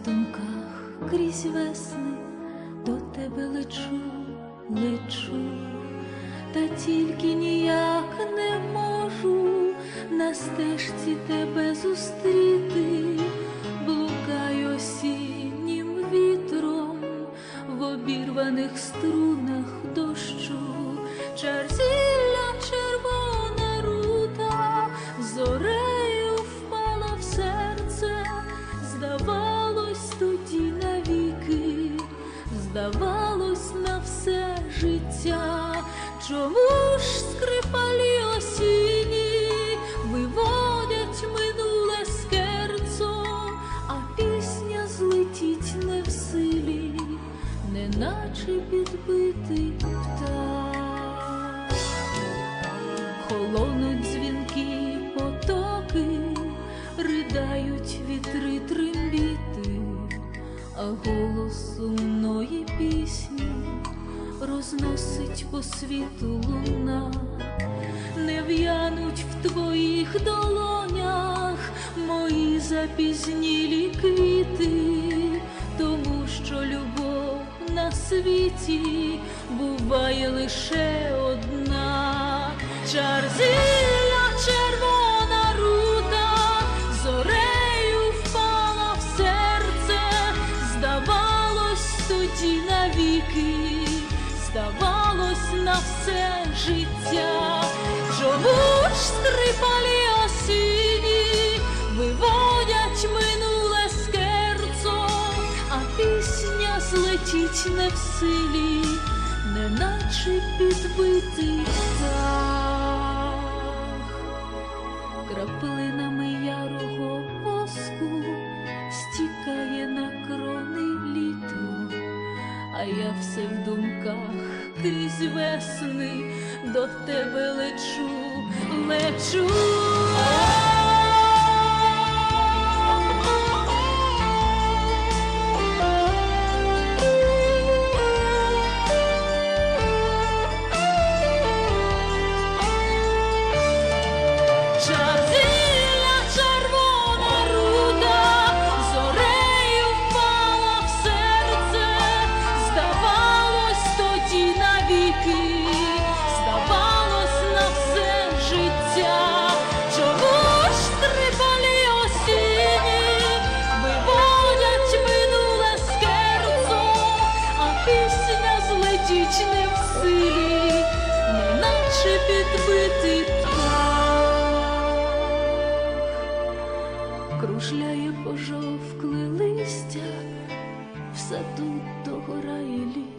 в думках крізь весни до тебе лечу, лечу, та тільки ніяк не можу на стежці тебе зустріти, блукаю осіннім вітром в обірваних струнах дощу, чарзілля здавалось на все життя, чому ж скрипалі осінні виводять минуле скерцо, а пісня злетіть не в силі, неначе підбитий птах. Холонуть дзвінки потоки, ридають вітри а голос сумної пісні розносить по світу луна, не в'януть в твоїх долонях мої запізнілі квіти, тому що любов на світі буває лише одна. Чарзіля все життя, чому ж скрипалі осінні виводять минуле скерцо, а пісня злетіть не в силі, неначе підбитий птах. Краплинами ярого воску стікає на крони а я все в думках крізь весни до тебе лечу, лечу. Підбитий птах. Кружляє пожовкле листя, в саду догорає ліс.